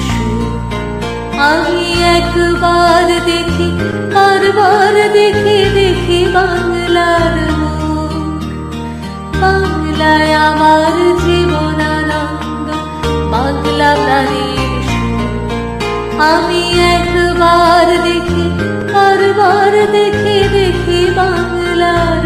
সুর। আমি একবার দেখি, বারবার দেখি দেখি বাংলার বাংলায় আমার জীবনানন্দ বাংলা সুর। আমি একবার দেখি, বারবার দেখি দেখি বাংলার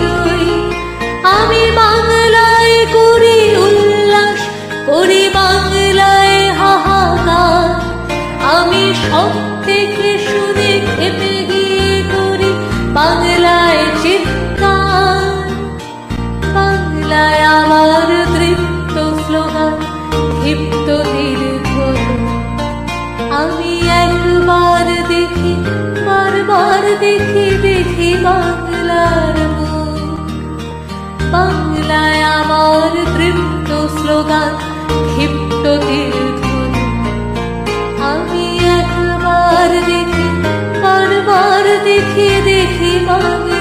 সব থেকে শুনে খেপে গিয়ে করি বাংলায় চিৎকার। বাংলায় আমার তৃপ্ত স্লোগান ক্ষিপ্ত দীর্ঘ। আমি একবার দেখি, বারবার দেখি দেখি বাংলার বাংলায় আমার তৃপ্ত স্লোগান দেখি দেখি বাংলার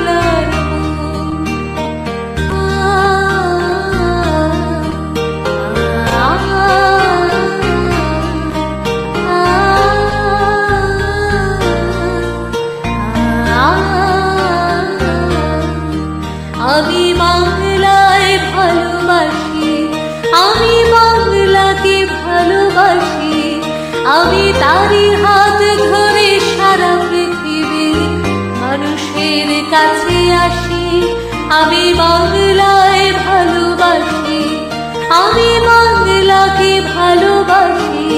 বাংলায় ভালোবাসি, আমি বাংলাকে ভালোবাসি,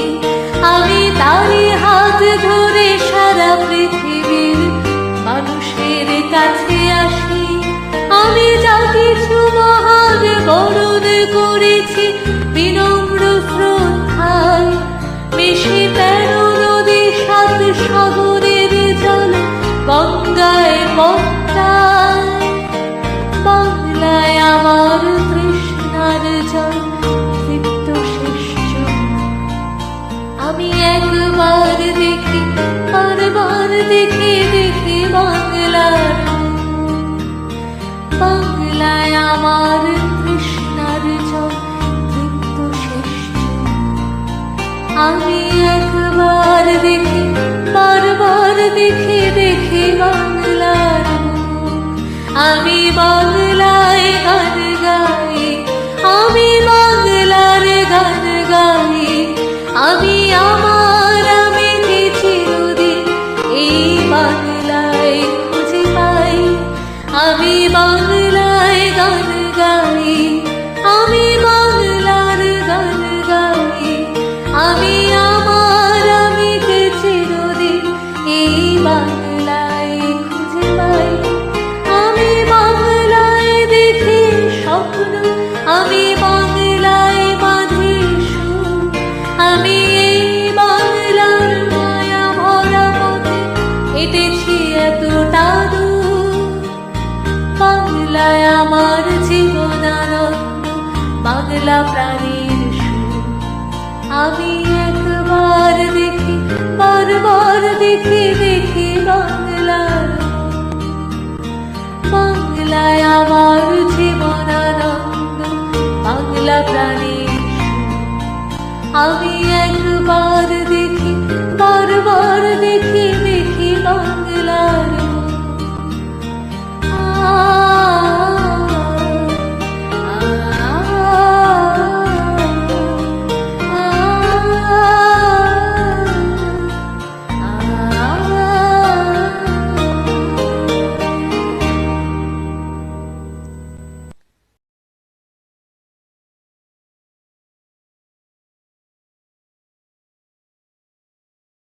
আমি তারই হাত ধরে সারা পৃথিবীর মানুষের কাছে আসি। আমি যা কিছু মহান বরণ করেছি, বিনম্র শ্রদ্ধায় মিশে আমি একবার দেখি বারবার দেখি দেখি বাংলার আমি বাংলায় গান পাগলা প্রাণীর আমি একবার দেখি, বারবার দেখি দেখি বাংলার বাংলায় আমার জীবন আনন্দ বাংলা প্রাণী আমি একবার দেখি, বারবার দেখি দেখি বাংলার আ